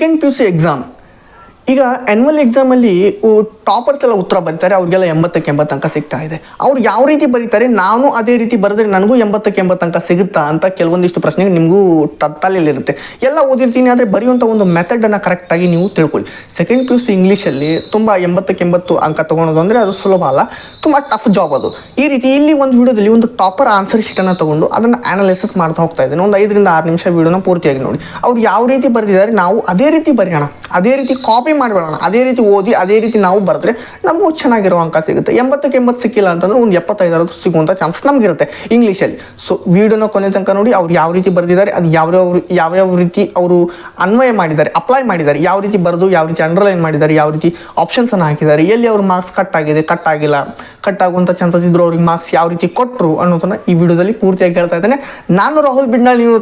Second P U C exam ಈಗ annual ಎಕ್ಸಾಮಲ್ಲಿ toppers ಎಲ್ಲ ಉತ್ತರ ಬರೀತಾರೆ, ಅವ್ರಿಗೆಲ್ಲ ಎಂಬತ್ತಕ್ಕೆ ಎಂಬತ್ತು ಅಂಕ ಸಿಗ್ತಾ ಇದೆ. ಅವ್ರು ಯಾವ ರೀತಿ ಬರೀತಾರೆ, ನಾನು ಅದೇ ರೀತಿ ಬರೆದ್ರೆ ನನಗೂ ಎಂಬತ್ತಕ್ಕೆ ಎಂಬತ್ತು ಅಂಕ ಸಿಗುತ್ತಾ ಅಂತ ಕೆಲವೊಂದಿಷ್ಟು ಪ್ರಶ್ನೆಗೆ ನಿಮಗೂ ತಲೆಯಲ್ಲಿರುತ್ತೆ ಎಲ್ಲ ಓದಿರ್ತೀನಿ, ಆದರೆ ಬರೆಯುವಂಥ ಒಂದು ಮೆಥಡನ್ನು ಕರೆಕ್ಟಾಗಿ ನೀವು ತಿಳ್ಕೊಳ್ಳಿ. ಸೆಕೆಂಡ್ ಪಿ ಯು ಸಿ ಇಂಗ್ಲೀಷಲ್ಲಿ ತುಂಬ ಎಂಬತ್ತಕ್ಕೆ ಎಂಬತ್ತು ಅಂಕ ತೊಗೊಳೋದು ಅಂದರೆ ಅದು ಸುಲಭ ಅಲ್ಲ, ತುಂಬ ಟಫ್ ಜಾಬ್ ಅದು. ಈ ರೀತಿ ಇಲ್ಲಿ ಒಂದು ವಿಡಿಯೋದಲ್ಲಿ ಒಂದು ಟಾಪರ್ ಆನ್ಸರ್ ಶೀಟನ್ನು ತಗೊಂಡು ಅದನ್ನು ಅನಾಲಿಸಿಸ್ ಮಾಡ್ತಾ ಹೋಗ್ತಾ ಇದ್ದೇನೆ. ಒಂದು ಐದರಿಂದ ಆರು ನಿಮಿಷ ವಿಡಿಯೋನ ಪೂರ್ತಿಯಾಗಿ ನೋಡಿ. ಅವ್ರು ಯಾವ ರೀತಿ ಬರೆದಿದ್ದಾರೆ, ನಾವು ಅದೇ ರೀತಿ ಬರೆಯೋಣ. ಅದೇ ರೀತಿ ಕಾಪಿ ಮಾಡಿಬಿಡೋಣ. ಅದೇ ರೀತಿ ಓದಿ, ಅದೇ ರೀತಿ ನಾವು ಬರೆದ್ರೆ ನಮಗೂ ಚೆನ್ನಾಗಿರೋ ಅಂಕ ಸಿಗುತ್ತೆ. ಎಂಬತ್ತಕ್ಕೆ ಎಂಬತ್ತು ಸಿಕ್ಕಿಲ್ಲ ಅಂತಂದ್ರೆ ಒಂದು ಎಪ್ಪತ್ತೈದರದ್ದು ಸಿಗುವಂಥ ಚಾನ್ಸ್ ನಮಗಿರುತ್ತೆ ಇಂಗ್ಲೀಷಲ್ಲಿ. ಸೊ ವಿಡಿಯೋನ ಕೊನೆ ತನಕ ನೋಡಿ, ಅವ್ರು ಯಾವ ರೀತಿ ಬರೆದಿದ್ದಾರೆ, ಅದು ಯಾವ್ಯಾವ ಯಾವ್ಯಾವ ರೀತಿ ಅವರು ಅನ್ವಯ ಮಾಡಿದ್ದಾರೆ ಅಪ್ಲೈ ಮಾಡಿದ್ದಾರೆ, ಯಾವ ರೀತಿ ಬರೆದು, ಯಾವ ರೀತಿ ಅಂಡರ್ಲೈನ್ ಮಾಡಿದ್ದಾರೆ, ಯಾವ ರೀತಿ ಆಪ್ಷನ್ಸನ್ನು ಹಾಕಿದ್ದಾರೆ, ಎಲ್ಲಿ ಅವ್ರ ಮಾರ್ಕ್ಸ್ ಕಟ್ ಆಗಿದೆ ಕಟ್ ಆಗಿಲ್ಲ ಕಟ್ ಆಗುವಂಥ ಚಾನ್ಸಸ್ ಇದ್ರು ಅವ್ರಿಗೆ ಮಾರ್ಕ್ಸ್ ಯಾವ ರೀತಿ ಕೊಟ್ಟರು ಅನ್ನೋದನ್ನ ಈ ವಿಡಿಯೋದಲ್ಲಿ ಪೂರ್ತಿಯಾಗಿ ಹೇಳ್ತಾ ಇದ್ದೇನೆ. ನಾನು ರಾಹುಲ್ ಬಿಡ್ನಾಳ್, ನೀವು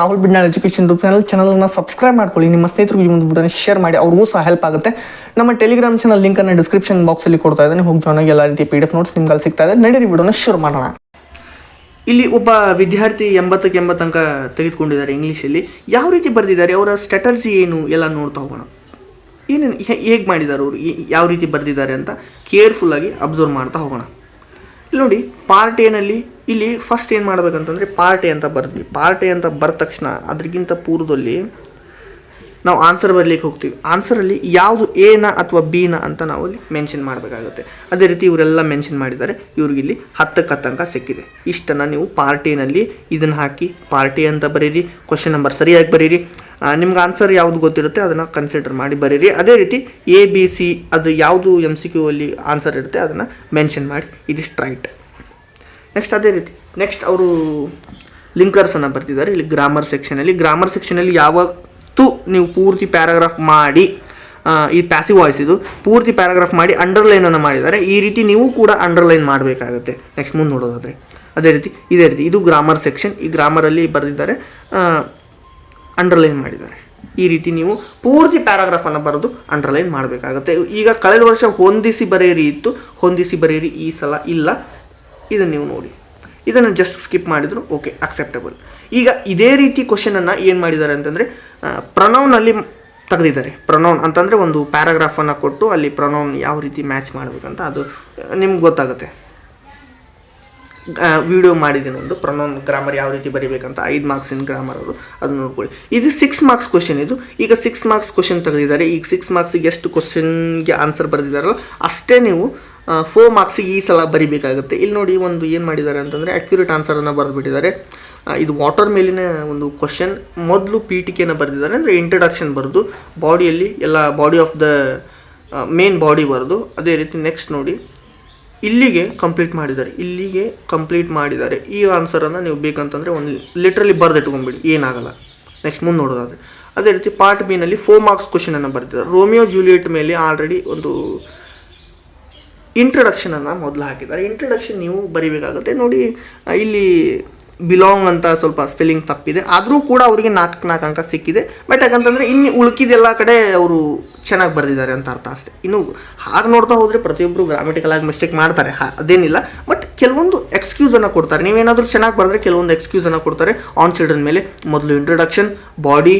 ರಾಹುಲ್ ಬಿಡ್ನಾಳ್ ಎಜುಕೇಶನ್ ಚಾನಲ್ ಚಾನಲನ್ನು ಸಬ್ಸ್ಕ್ರೈಬ್ ಮಾಡ್ಕೊಳ್ಳಿ. ನಿಮ್ಮ ಸ್ನೇಹಿತರಿಗೆ ಈ ಒಂದು ವಿಡಿಯೋನ ಶೇರ್ ಮಾಡಿ, ಅವ್ರಿಗೂ ಸಹ ಹೆಲ್ಪ್ ಆಗುತ್ತೆ. ನಮ್ಮ ಟೆಲಿಗ್ರಾಮ್ ಚಾನಲ್ ಲಿಂಕನ್ನು ಡಿಸ್ಕ್ರಿಪ್ಷನ್ ಬಾಕ್ಸಲ್ಲಿ ಕೊಡ್ತಾ ಇದ್ದೇನೆ. ಹೋಗಿ ಜಾಯ್ನ್ ಆಗಿ ಎಲ್ಲ ರೀತಿ ಪಿ ಡಿ ಎಫ್ ನೋಟ್ಸ್ ನಿಮ್ಗೆ ಸಿಗ್ತಾ ಇದೆ. ನಡೀರಿ ವಿಡಿಯೋನ ಶುರು ಮಾಡೋಣ. ಇಲ್ಲಿ ಒಬ್ಬ ವಿದ್ಯಾರ್ಥಿ ಎಂಬತ್ತಕ್ಕೆ ಎಂಬತ್ತಂಕ ತೆಗೆದುಕೊಂಡಿದ್ದಾರೆ ಇಂಗ್ಲೀಷಲ್ಲಿ. ಯಾವ ರೀತಿ ಬರೆದಿದ್ದಾರೆ? ಅವರ ಸ್ಟ್ರಾಟಜಿ ಏನು? ಎಲ್ಲ ನೋಡ್ತಾ ಹೋಗೋಣ. ಏನೇನು ಹೇಗೆ ಮಾಡಿದ್ದಾರೆ ಅವರು? ಯಾವ ರೀತಿ ಬರೆದಿದ್ದಾರೆ ಅಂತ ಕೇರ್ಫುಲ್ಲಾಗಿ ಅಬ್ಸರ್ವ್ ಮಾಡ್ತಾ ಹೋಗೋಣ. ಇಲ್ಲಿ ನೋಡಿ ಪಾರ್ಟ್ ಏನಲ್ಲಿ ಇಲ್ಲಿ ಫಸ್ಟ್ ಏನು ಮಾಡಬೇಕಂತಂದರೆ ಪಾರ್ಟ್ ಎ ಅಂತ ಬರ್ದ್ವಿ ಪಾರ್ಟ್ ಅಂತ ಬರೆದ ತಕ್ಷಣ ಅದಕ್ಕಿಂತ ಪೂರ್ವದಲ್ಲಿ ನಾವು ಆನ್ಸರ್ ಬರಲಿಕ್ಕೆ ಹೋಗ್ತೀವಿ. ಆನ್ಸರಲ್ಲಿ ಯಾವುದು ಎನ ಅಥವಾ ಬಿನ ಅಂತ ನಾವು ಅಲ್ಲಿ ಮೆನ್ಷನ್ ಮಾಡಬೇಕಾಗುತ್ತೆ. ಅದೇ ರೀತಿ ಇವರೆಲ್ಲ ಮೆನ್ಷನ್ ಮಾಡಿದ್ದಾರೆ. ಇವ್ರಿಗೆ ಇಲ್ಲಿ ಹತ್ತಕ್ಕೆ ತನಕ ಸಿಕ್ಕಿದೆ. ಇಷ್ಟನ್ನು ನೀವು ಪಾರ್ಟಿನಲ್ಲಿ ಇದನ್ನು ಹಾಕಿ ಪಾರ್ಟಿ ಅಂತ ಬರೀರಿ ಕ್ವಶನ್ ನಂಬರ್ ಸರಿಯಾಗಿ ಬರೀರಿ ನಿಮ್ಗೆ ಆನ್ಸರ್ ಯಾವುದು ಗೊತ್ತಿರುತ್ತೆ ಅದನ್ನು ಕನ್ಸಿಡರ್ ಮಾಡಿ ಬರೀರಿ. ಅದೇ ರೀತಿ ಎ ಬಿ ಸಿ ಅದು ಯಾವುದು ಎಂ ಸಿ ಕ್ಯೂ ಅಲ್ಲಿ ಆನ್ಸರ್ ಇರುತ್ತೆ ಅದನ್ನು ಮೆನ್ಷನ್ ಮಾಡಿ. ಇದಿಷ್ಟು ರೈಟ್ ನೆಕ್ಸ್ಟ್ ಅದೇ ರೀತಿ. ನೆಕ್ಸ್ಟ್ ಅವರು ಲಿಂಕರ್ಸನ್ನು ಬರ್ತಿದ್ದಾರೆ ಇಲ್ಲಿ ಗ್ರಾಮರ್ ಸೆಕ್ಷನಲ್ಲಿ ಗ್ರಾಮರ್ ಸೆಕ್ಷನಲ್ಲಿ ಯಾವತ್ತೂ ನೀವು ಪೂರ್ತಿ ಪ್ಯಾರಾಗ್ರಾಫ್ ಮಾಡಿ ಈ ಪ್ಯಾಸಿವ್ ವಾಯ್ಸ್ ಇದು, ಪೂರ್ತಿ ಪ್ಯಾರಾಗ್ರಾಫ್ ಮಾಡಿ ಅಂಡರ್ಲೈನನ್ನು ಮಾಡಿದ್ದಾರೆ ಈ ರೀತಿ ನೀವು ಕೂಡ ಅಂಡರ್ಲೈನ್ ಮಾಡಬೇಕಾಗುತ್ತೆ. ನೆಕ್ಸ್ಟ್ ಮುಂದೆ ನೋಡೋದಾದರೆ. ಅದೇ ರೀತಿ, ಇದೇ ರೀತಿ. ಇದು ಗ್ರಾಮರ್ ಸೆಕ್ಷನ್ ಈ ಗ್ರಾಮರಲ್ಲಿ ಬರೆದಿದ್ದಾರೆ ಅಂಡರ್ಲೈನ್ ಮಾಡಿದ್ದಾರೆ. ಈ ರೀತಿ ನೀವು ಪೂರ್ತಿ ಪ್ಯಾರಾಗ್ರಾಫನ್ನು ಬರೆದು ಅಂಡರ್ಲೈನ್ ಮಾಡಬೇಕಾಗುತ್ತೆ. ಈಗ ಕಳೆದ ವರ್ಷ ಹೊಂದಿಸಿ ಬರೆಯಿರಿ ಇತ್ತು. ಹೊಂದಿಸಿ ಬರೆಯಿರಿ ಈ ಸಲ ಇಲ್ಲ. ಇದನ್ನು ನೀವು ನೋಡಿ. ಇದನ್ನು ಜಸ್ಟ್ ಸ್ಕಿಪ್ ಮಾಡಿದ್ರು ಓಕೆ ಅಕ್ಸೆಪ್ಟಬಲ್ ಈಗ ಇದೇ ರೀತಿ ಕ್ವಶನನ್ನು ಏನು ಮಾಡಿದ್ದಾರೆ ಅಂತಂದರೆ ಪ್ರನೌನಲ್ಲಿ ತೆಗೆದಿದ್ದಾರೆ. ಪ್ರನೌನ್ ಅಂತಂದರೆ ಒಂದು ಪ್ಯಾರಾಗ್ರಾಫನ್ನು ಕೊಟ್ಟು ಅಲ್ಲಿ ಪ್ರನೌನ್ ಯಾವ ರೀತಿ ಮ್ಯಾಚ್ ಮಾಡಬೇಕಂತ ಅದು ನಿಮ್ಗೆ ಗೊತ್ತಾಗುತ್ತೆ. ವಿಡಿಯೋ ಮಾಡಿದ್ದೀನಿ ಒಂದು ಪ್ರೊನೌನ್ ಗ್ರಾಮರ್ ಯಾವ ರೀತಿ ಬರೀಬೇಕಂತ, ಐದು ಮಾರ್ಕ್ಸಿನ ಗ್ರಾಮರ್ ಅವರು ಅದನ್ನ ನೋಡ್ಕೊಳ್ಳಿ. ಇದು ಸಿಕ್ಸ್ ಮಾರ್ಕ್ಸ್ ಕ್ವಶನ್ ಇದು. ಈಗ ಸಿಕ್ಸ್ ಮಾರ್ಕ್ಸ್ ಕ್ವಶನ್ ತೆಗೆದಿದ್ದಾರೆ. ಈಗ ಸಿಕ್ಸ್ ಮಾರ್ಕ್ಸಿಗೆ ಎಷ್ಟು ಕ್ವಶನ್ಗೆ ಆನ್ಸರ್ ಬರೆದಿದ್ದಾರಲ್ಲ, ಅಷ್ಟೇ ನೀವು ಫೋರ್ ಮಾರ್ಕ್ಸಿಗೆ ಈ ಸಲ ಬರಿಬೇಕಾಗುತ್ತೆ. ಇಲ್ಲಿ ನೋಡಿ ಒಂದು ಏನು ಮಾಡಿದ್ದಾರೆ ಅಂತಂದರೆ ಅಕ್ಯುರೇಟ್ ಆನ್ಸರನ್ನು ಬರೆದುಬಿಟ್ಟಿದ್ದಾರೆ. ಇದು ವಾಟರ್ ಮೇಲಿನ ಒಂದು ಕ್ವಶನ್ ಮೊದಲು ಪೀಠಿಕೆಯನ್ನು ಬರೆದಿದ್ದಾರೆ ಅಂದರೆ ಇಂಟ್ರಡಕ್ಷನ್ ಬರೆದು, ಬಾಡಿಯಲ್ಲಿ ಎಲ್ಲ body of the main body ಬರೆದು, ಅದೇ ರೀತಿ ನೆಕ್ಸ್ಟ್ ನೋಡಿ, ಇಲ್ಲಿಗೆ ಕಂಪ್ಲೀಟ್ ಮಾಡಿದ್ದಾರೆ. ಇಲ್ಲಿಗೆ ಕಂಪ್ಲೀಟ್ ಮಾಡಿದ್ದಾರೆ. ಈ ಆನ್ಸರನ್ನು ನೀವು ಬೇಕಂತಂದರೆ ಒಂದು ಲಿಟ್ರಲಿ ಬರೆದಿಟ್ಕೊಂಬಿಡಿ ಏನಾಗಲ್ಲ. ನೆಕ್ಸ್ಟ್ ಮುಂದೆ ನೋಡೋದಾದರೆ. ಅದೇ ರೀತಿ ಪಾರ್ಟ್ ಬಿನಲ್ಲಿ ಫೋ ಮಾರ್ಕ್ಸ್ ಕ್ವಶನನ್ನು ಬರೆದಿದ್ದಾರೆ. ರೋಮಿಯೋ ಜೂಲಿಯೆಟ್ ಮೇಲೆ ಆಲ್ರೆಡಿ ಒಂದು ಇಂಟ್ರಡಕ್ಷನನ್ನು ಮೊದಲು ಹಾಕಿದ್ದಾರೆ. ಇಂಟ್ರಡಕ್ಷನ್ ನೀವು ಬರಿಬೇಕಾಗುತ್ತೆ. ನೋಡಿ, ಇಲ್ಲಿ ಬಿಲಾಂಗ್ ಅಂತ ಸ್ವಲ್ಪ ಸ್ಪೆಲ್ಲಿಂಗ್ ತಪ್ಪಿದೆ. ಆದರೂ ಕೂಡ ಅವರಿಗೆ ನಾಲ್ಕು ನಾಲ್ಕು ಅಂಕ ಸಿಕ್ಕಿದೆ. ಬಟ್ ಯಾಕಂತಂದರೆ ಇನ್ನು ಉಳ್ಕಿದೆಲ್ಲ ಕಡೆ ಅವರು ಚೆನ್ನಾಗಿ ಬರೆದಿದ್ದಾರೆ ಅಂತ ಅರ್ಥ ಅಷ್ಟೇ. ಇನ್ನು ಹಾಗೆ ನೋಡ್ತಾ ಹೋದರೆ ಪ್ರತಿಯೊಬ್ಬರು ಗ್ರಾಮೆಟಿಕಲ್ ಆಗಿ ಮಿಸ್ಟೇಕ್ ಮಾಡ್ತಾರೆ. ಅದೇನಿಲ್ಲ. ಬಟ್ ಕೆಲವೊಂದು ಎಕ್ಸ್ಕ್ಯೂಸನ್ನು ಕೊಡ್ತಾರೆ. ನೀವೇನಾದರೂ ಚೆನ್ನಾಗಿ ಬರೆದ್ರೆ ಕೆಲವೊಂದು ಎಕ್ಸ್ಕ್ಯೂಸನ್ನು ಕೊಡ್ತಾರೆ. ಆನ್ ಚಿಲ್ಡ್ರನ್ ಮೇಲೆ ಮೊದಲು ಇಂಟ್ರೊಡಕ್ಷನ್ ಬಾಡಿ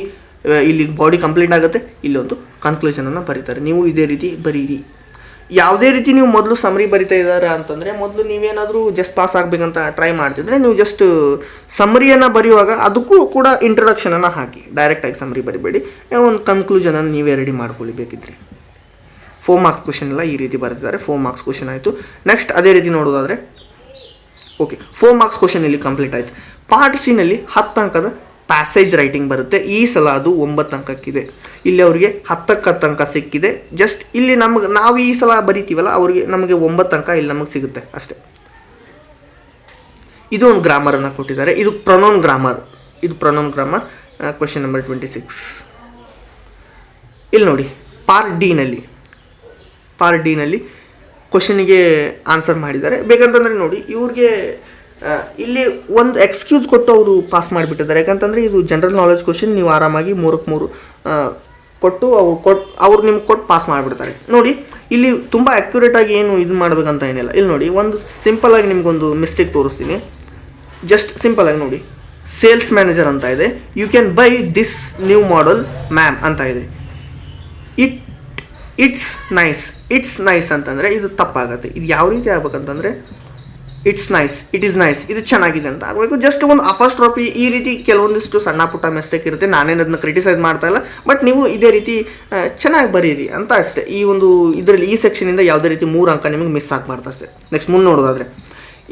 ಇಲ್ಲಿ ಬಾಡಿ ಕಂಪ್ಲೀಟ್ ಆಗುತ್ತೆ. ಇಲ್ಲೊಂದು ಕನ್ಕ್ಲೂಷನನ್ನು ಬರೀತಾರೆ. ನೀವು ಇದೇ ರೀತಿ ಬರೀರಿ. ಯಾವುದೇ ರೀತಿ ನೀವು ಮೊದಲು ಸಮರಿ ಬರಿತಾ ಇದ್ದಾರೆ ಅಂತಂದರೆ, ಮೊದಲು ನೀವೇನಾದರೂ ಜಸ್ಟ್ ಪಾಸ್ ಆಗಬೇಕಂತ ಟ್ರೈ ಮಾಡ್ತಿದ್ರೆ, ನೀವು ಜಸ್ಟ್ ಸಮರಿಯನ್ನು ಬರೆಯುವಾಗ ಅದಕ್ಕೂ ಕೂಡ ಇಂಟ್ರಡಕ್ಷನನ್ನು ಹಾಕಿ. ಡೈರೆಕ್ಟಾಗಿ ಸಮರಿ ಬರಿಬೇಡಿ. ಒಂದು ಕನ್ಕ್ಲೂಷನನ್ನು ನೀವೇ ರೆಡಿ ಮಾಡ್ಕೊಳ್ಳಿ ಫೋರ್ ಮಾರ್ಕ್ಸ್ ಕ್ವಶನ್ ಎಲ್ಲ ಈ ರೀತಿ ಬರೆದಿದ್ದಾರೆ. ಫೋರ್ ಮಾರ್ಕ್ಸ್ ಕ್ವಶನ್ ಆಯಿತು. ನೆಕ್ಸ್ಟ್ ಅದೇ ರೀತಿ ನೋಡೋದಾದರೆ ಓಕೆ ಫೋರ್ ಮಾರ್ಕ್ಸ್ ಕ್ವಶನ್ ಇಲ್ಲಿ ಕಂಪ್ಲೀಟ್ ಆಯಿತು. ಪಾರ್ಟ್ ಸಿನಲ್ಲಿ ಹತ್ತು ಅಂಕದ ಪ್ಯಾಸೇಜ್ ರೈಟಿಂಗ್ ಬರುತ್ತೆ. ಈ ಸಲ ಅದು ಒಂಬತ್ತು ಅಂಕಕ್ಕಿದೆ. ಇಲ್ಲಿ ಅವರಿಗೆ ಹತ್ತಕ್ಕೆ ಹತ್ತು ಅಂಕ ಸಿಕ್ಕಿದೆ. ಜಸ್ಟ್ ಇಲ್ಲಿ ನಮಗೆ, ನಾವು ಈ ಸಲ ಬರಿತೀವಲ್ಲ, ಅವರಿಗೆ ನಮಗೆ ಒಂಬತ್ತು ಅಂಕ ಇಲ್ಲಿ ನಮಗೆ ಸಿಗುತ್ತೆ ಅಷ್ಟೇ. ಇದು ಒಂದು ಗ್ರಾಮರನ್ನು ಕೊಟ್ಟಿದ್ದಾರೆ. ಇದು ಪ್ರೊನೌನ್ ಗ್ರಾಮರ್ ಇದು pronoun grammar question number twenty six ಇಲ್ಲಿ ನೋಡಿ ಪಾರ್ ಡಿನಲ್ಲಿ ಪಾರ್ ಡಿನಲ್ಲಿ ಕ್ವಶನಿಗೆ ಆನ್ಸರ್ ಮಾಡಿದ್ದಾರೆ. ಬೇಕಂತಂದರೆ ನೋಡಿ, ಇವ್ರಿಗೆ ಇಲ್ಲಿ ಒಂದು ಎಕ್ಸ್ಕ್ಯೂಸ್ ಕೊಟ್ಟು ಅವರು ಪಾಸ್ ಮಾಡಿಬಿಟ್ಟಿದ್ದಾರೆ. ಯಾಕಂತಂದರೆ ಇದು ಜನರಲ್ ನಾಲೆಜ್ ಕ್ವಶನ್ ನೀವು ಆರಾಮಾಗಿ ಮೂರಕ್ಕೆ ಮೂರು ಕೊಟ್ಟು ಅವ್ರು ಕೊಟ್ಟು ಅವ್ರು ನಿಮ್ಗೆ ಕೊಟ್ಟು ಪಾಸ್ ಮಾಡಿಬಿಡ್ತಾರೆ. ನೋಡಿ, ಇಲ್ಲಿ ತುಂಬ ಆ್ಯಕ್ಯುರೇಟಾಗಿ ಏನು ಇದು ಮಾಡಬೇಕಂತ ಏನಿಲ್ಲ. ಇಲ್ಲಿ ನೋಡಿ, ಒಂದು ಸಿಂಪಲಾಗಿ ನಿಮ್ಗೊಂದು ಮಿಸ್ಟೇಕ್ ತೋರಿಸ್ತೀನಿ. ಜಸ್ಟ್ ಸಿಂಪಲಾಗಿ ನೋಡಿ. ಸೇಲ್ಸ್ ಮ್ಯಾನೇಜರ್ ಅಂತ ಇದೆ. You can buy this new model ma'am ಅಂತ ಇದೆ. It it's nice it's nice ಅಂತಂದರೆ ಇದು ತಪ್ಪಾಗತ್ತೆ. ಇದು ಯಾವ ರೀತಿ ಆಗ್ಬೇಕಂತಂದರೆ it's nice it is nice ಇದು ಚೆನ್ನಾಗಿದೆ ಅಂತ. ಆಗಬೇಕು ಜಸ್ಟ್ ಒಂದು ಅಫಸ್ಟ್ ಈ ರೀತಿ ಕೆಲವೊಂದಿಷ್ಟು ಸಣ್ಣ ಪುಟ್ಟ ಮಿಸ್ಟೇಕ್ ಇರುತ್ತೆ. ನಾನೇನು ಅದನ್ನ ಕ್ರಿಟಿಸೈಸ್ ಮಾಡ್ತಾ ಇಲ್ಲ. ಬಟ್ ನೀವು ಇದೇ ರೀತಿ ಚೆನ್ನಾಗಿ ಬರೀರಿ ಅಂತ ಅಷ್ಟೇ. ಈ ಒಂದು ಇದರಲ್ಲಿ, ಈ ಸೆಕ್ಷನಿಂದ ಯಾವುದೇ ರೀತಿ ಮೂರು ಅಂಕ ನಿಮಗೆ ಮಿಸ್ ಆಗಬಾರ್ದು ಅಷ್ಟೇ. ನೆಕ್ಸ್ಟ್ ಮುಂದೆ ನೋಡೋದಾದ್ರೆ.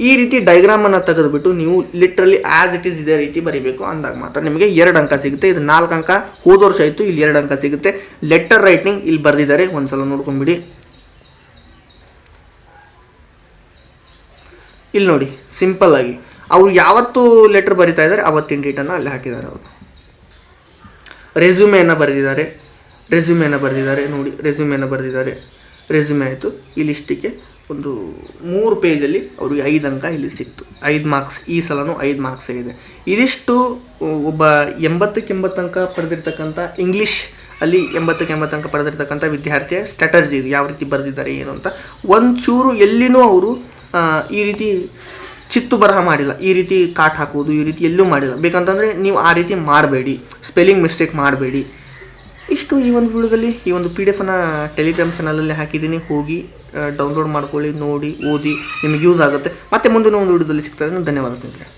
ಈ ರೀತಿ ಡೈಗ್ರಾಮನ್ನು ತೆಗೆದುಬಿಟ್ಟು ನೀವು ಲಿಟ್ರಲಿ ಆ್ಯಸ್ ಇಟ್ ಈಸ್ ಇದೇ ರೀತಿ ಬರೀಬೇಕು. ಅಂದಾಗ ಮಾತ್ರ ನಿಮಗೆ ಎರಡು ಅಂಕ ಸಿಗುತ್ತೆ. ಇದು ನಾಲ್ಕು ಅಂಕ ಹೋದ ವರ್ಷ ಆಯಿತು, ಇಲ್ಲಿ ಎರಡು ಅಂಕ ಸಿಗುತ್ತೆ. ಲೆಟರ್ ರೈಟಿಂಗ್ ಇಲ್ಲಿ ಬರೆದಿದ್ದಾರೆ. ಒಂದ್ಸಲ ನೋಡ್ಕೊಂಬಿಡಿ ಇಲ್ಲಿ ನೋಡಿ ಸಿಂಪಲ್ ಆಗಿ. ಅವ್ರು ಯಾವತ್ತು ಲೆಟರ್ ಬರಿತಾ ಇದ್ದಾರೆ, ಅವತ್ತಿನ ಡೇಟನ್ನು ಅಲ್ಲಿ ಹಾಕಿದ್ದಾರೆ ಅವರು. ರೆಸ್ಯೂಮೆಯನ್ನು ಬರೆದಿದ್ದಾರೆ ರೆಸ್ಯೂಮೆಯನ್ನು ಬರೆದಿದ್ದಾರೆ, ನೋಡಿ ರೆಸ್ಯೂಮೆಯನ್ನು ಬರೆದಿದ್ದಾರೆ. ರೆಸ್ಯೂಮೆ ಆಯಿತು. ಇಲ್ಲಿಷ್ಟಕ್ಕೆ ಒಂದು ಮೂರು ಪೇಜಲ್ಲಿ ಅವ್ರಿಗೆ ಐದು ಅಂಕ ಇಲ್ಲಿ ಸಿಕ್ತು. ಐದು ಮಾರ್ಕ್ಸ್ ಈ ಸಲನೂ ಐದು ಮಾರ್ಕ್ಸ್ ಆಗಿದೆ. ಇದಿಷ್ಟು ಒಬ್ಬ ಎಂಬತ್ತಕ್ಕೆ ಎಂಬತ್ತು ಅಂಕ ಪಡೆದಿರ್ತಕ್ಕಂಥ ಇಂಗ್ಲೀಷ್ ಅಲ್ಲಿ ಎಂಬತ್ತಕ್ಕೆ ಎಂಬತ್ತು ಅಂಕ ಪಡೆದಿರ್ತಕ್ಕಂಥ ವಿದ್ಯಾರ್ಥಿಯ ಸ್ಟ್ರಾಟರ್ಜಿ ಯಾವ ರೀತಿ ಬರೆದಿದ್ದಾರೆ, ಏನು ಅಂತ. ಒಂಚೂರು ಎಲ್ಲಿನೂ ಅವರು ಈ ರೀತಿ ಚಿತ್ತು ಬರಹ ಮಾಡಿಲ್ಲ, ಈ ರೀತಿ ಕಾಟ್ ಹಾಕುವುದು, ಈ ರೀತಿ ಎಲ್ಲೂ ಮಾಡಿಲ್ಲ. ಬೇಕಂತಂದರೆ ನೀವು ಆ ರೀತಿ ಮಾಡಬೇಡಿ ಸ್ಪೆಲ್ಲಿಂಗ್ ಮಿಸ್ಟೇಕ್ ಮಾಡಬೇಡಿ ಇಷ್ಟು ಈ ಒಂದು ವಿಡಿಯೋದಲ್ಲಿ, ಈ ಒಂದು ಪಿ ಡಿ ಎಫನ್ನು ಟೆಲಿಗ್ರಾಮ್ ಚಾನಲಲ್ಲಿ ಹಾಕಿದ್ದೀನಿ. ಹೋಗಿ ಡೌನ್ಲೋಡ್ ಮಾಡ್ಕೊಳ್ಳಿ, ನೋಡಿ, ಓದಿ, ನಿಮಗೆ ಯೂಸ್ ಆಗುತ್ತೆ. ಮತ್ತೆ ಮುಂದಿನ ಒಂದು ವಿಡಿಯೋದಲ್ಲಿ ಸಿಗ್ತದೆ ಧನ್ಯವಾದ ಸ್ನೇಹಿತರೆ.